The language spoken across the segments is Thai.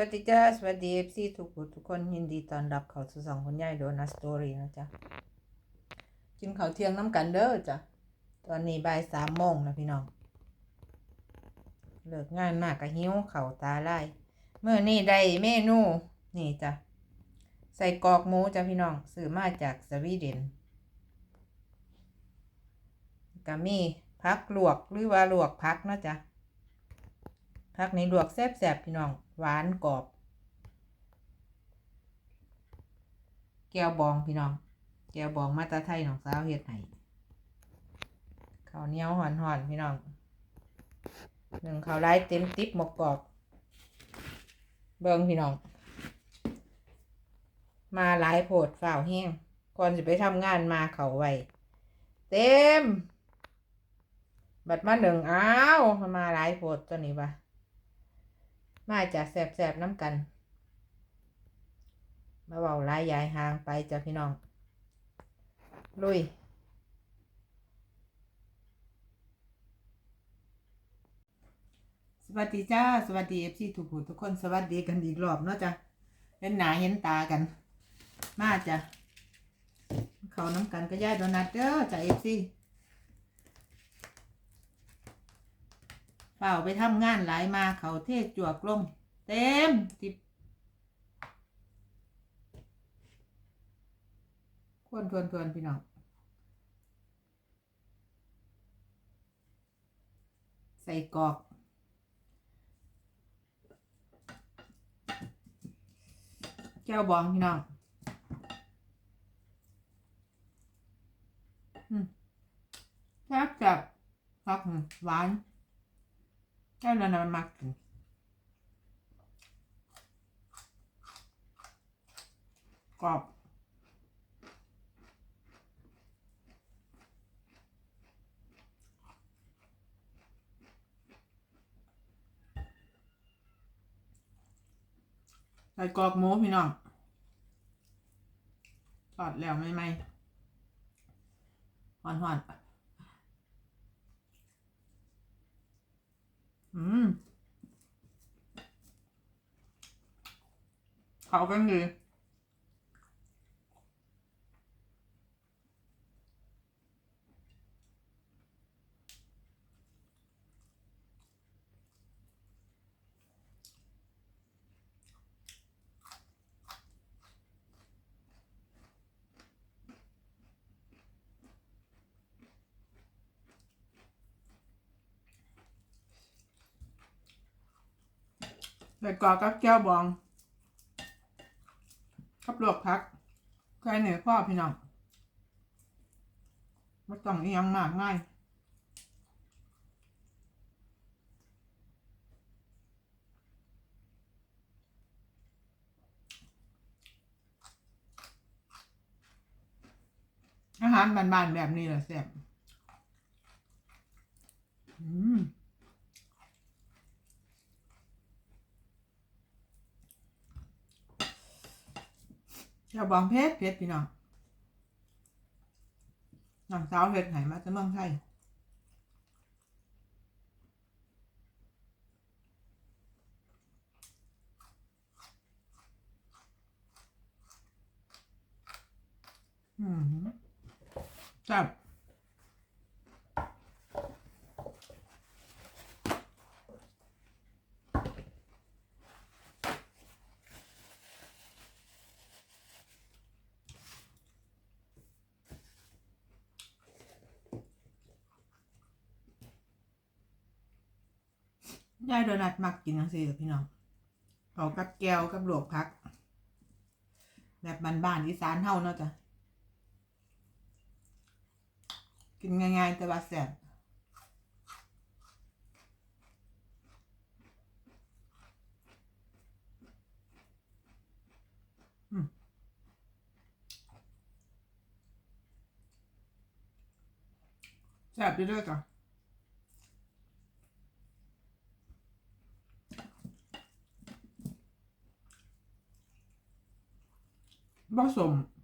วัสดีจ้าสวัสดีเอฟซีทุกผู้ทุกคนยินดีต้อนรับเข้าสู่สองคนใหญ่โดนัสตอรี่นะจ๊ะกินข้าวเที่ยงน้ำกันเด้อจ้ะตอนนี้บ่ายสามโมงนะพี่น้องเลิกงานมากกะหิวเข่าตาไล่เมื่อนี่ได้เมนูนี่จ้ะใส่กอกหมูจ้ะพี่น้องซื้อมาจากสวีเดนก็มีพักลวกหรือว่าลวกพักนะจ๊ะ ผักนี้ลวกแซ่บๆพี่น้อง หวานกรอบ แก้วบองพี่น้อง แก้วบองมาตาไทยน้องสาวเฮ็ดให้ข้าวเหนียวหอนๆพี่น้องหนึ่งข้าวไรเต็มติ๊บหมกกรอบ เบิ่งพี่น้อง มาหลายโพดฝ่าวแห้งก่อนจะไปทำงานมาเขาไว้เต็ม บัดมาหนึ่งอ้าวมาหลายโพดตัวนี้ปะ มาจากแสบๆน้ำกัน มาเบาลายยายห่างไปจ้ะพี่น้อง ลุย สวัสดีจ้า สวัสดีเอฟซีทุกผู้ทุกคนสวัสดีกันอีกรอบเนาะจ้ะเห็นหนาเห็นตากัน มาจ้ะเขาน้ำกันก็ย่ายโดนัทเด้อจ้ะเอฟซี เป่าไปทำงานหลายมาเขาเทศจวกลมเต็มติบทวนทวนทวนพี่น้องใส่กรอกแก้วบองพี่น้องอืมแซ่บจับพักหวาน นั้นนะมันมักกินกรอบใส่กรอบหมูพี่น้องทอดแล้วไม่ไหมหอนหอนๆ อืม เขากันดีใส่กรอกกับแก้วบองกับ ลวกพักแค่เหนือพ่อพี่น้องไม่ต้องอียังมากง่ายอาหารบ้านๆแบบนี้แหละแซ่บอืม จ้าบองเพชรเพชรพี่น้องน้องสาวเพชรไหนมาจากเมืองไทยอืมจับ ยายโดนัทมักกินทั้งสี่พี่น้องเขากับแก้วกับหลวกพัก แบบบ้านๆอีสานเฮาเนาะจ้ะกินง่ายๆแต่ว่าแซ่บแซ่บอยู่ด้วยจ้ะ ผ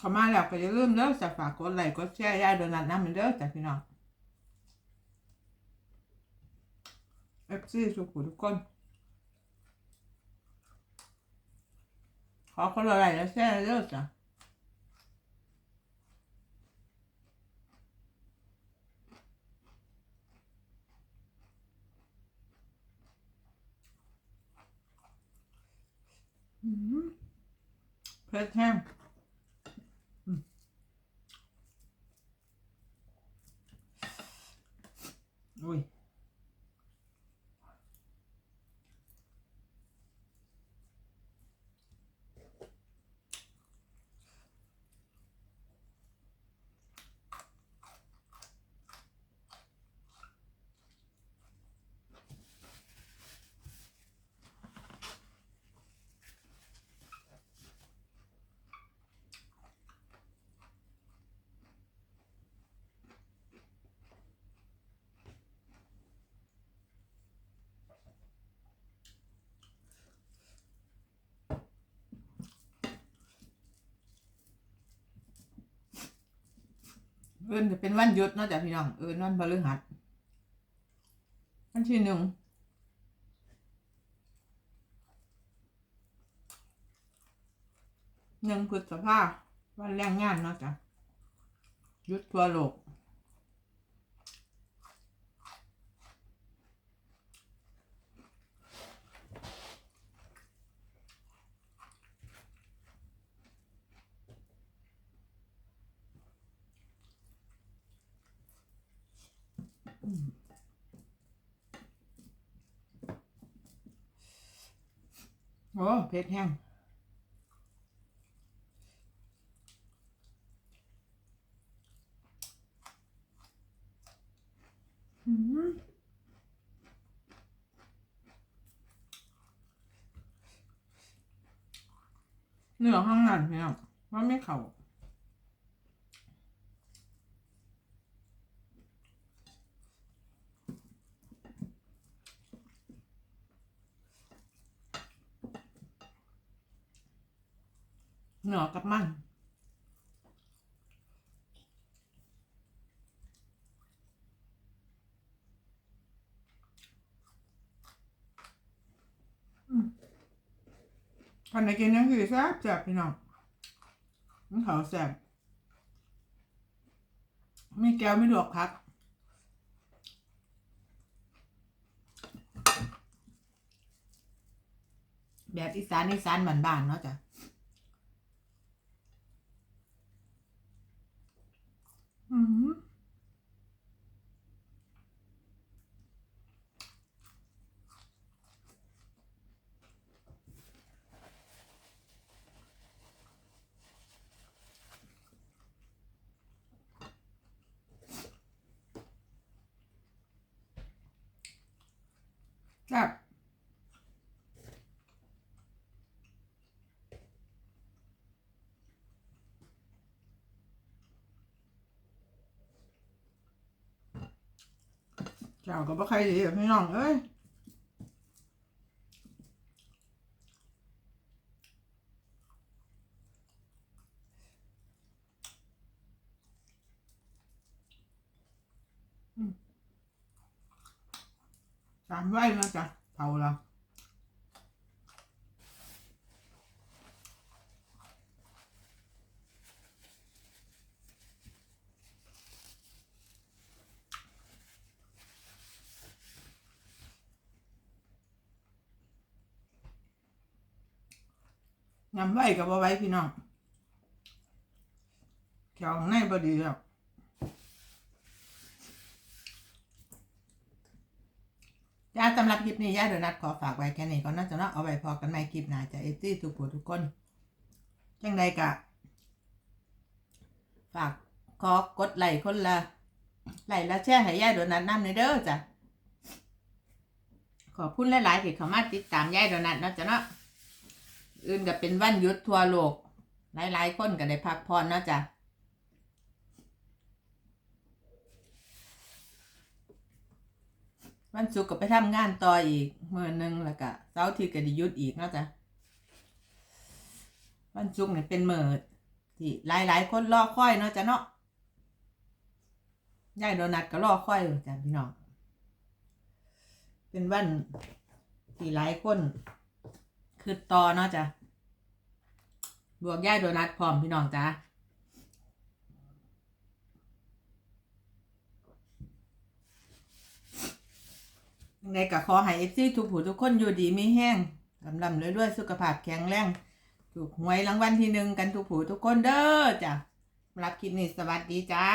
เข้ามาแล้วก็อย่าลืมเด้อจะฝากกดไลค์กดแชร์ยายโดนัทน้ำมือนเด้อจ้ะพี่น้องเอฟซีสุขุทุกคน ขอคนละไลค์และแชร์เด้อจ้ะอืมเเอินจะเป็นวันหยุดเนาะจ้ะพี่น้องเอินวันพฤหัสวันที่หนึ่งหนึ่งพฤษภาวันแรงงานเนาะจ้ะหยุดทั่วโลก โอ้เผ็ดแห้งอืมเนื้อข้างในเนี่ยว่าไม่เข่า เนื้อกับมันคันไหนกินนั่นคือแซ่บแซ่บพี่น้องมันเขาแซ่บไม่แก้วไม่ดวกพักแบบอีสานอีสานบ้านๆเนาะจ้ะอืมแซ่บเจ้าก็บ่ใครดีอะพี่น้องเอ้ยสามไว้แล้วจ้ะเผาแล้ว ยำไว้กับบ่ไว้พี่น้องแขวข้างในบ่ดีแล้วจ้าสำหรับคลิปนี้ยาเดนัดขอฝากไว้แค่นี้ก่อนนะจ๊ะเนาะเอาไว้พอกันใหม่คลิปหน้าจะเอตี้ทุกผู้ทุกคนจังใดกะ ฝากขอกดไลค์คนละไลค์และแชร์ให้ยาโดนัทน้ำในเด้อจ้ะขอบคุณหลาย ๆ ที่เข้ามาติดตามย่าโดนัทเนาะจ๊ะเนาะ อื่นก็เป็นวันหยุดทั่วโลก หลายๆคนก็ได้พักผ่อนเนาะจ้ะวันศุกร์ก็ไปทำงานต่ออีกมือหนึงแล้วก็เสาร์อาทิตย์ก็ได้หยุดอีกเนาะจ้ะวันศุกร์เนี่ยเป็นมือที่หลายหลายๆคนรอค่อยเนาะจ้ะเนาะยายโดนัทก็รอคอยอยู่จ้ะพี่น้องเป็นวันที่หลายคน คือต่อเนาะจ้ะบวกย่ายโดนัทพร้อมพี่น้องจ้ะยังไงก็ขอให้เอฟซีทุกผู้ทุกคนอยู่ดีไม่แห้งลำลำเรื่อยๆสุขภาพแข็งแรง ถูกหวยรางวัลที่หนึ่งกันทุกผู้ทุกคนเด้อจ้ะรับคลิปนี้สวัสดีจ้า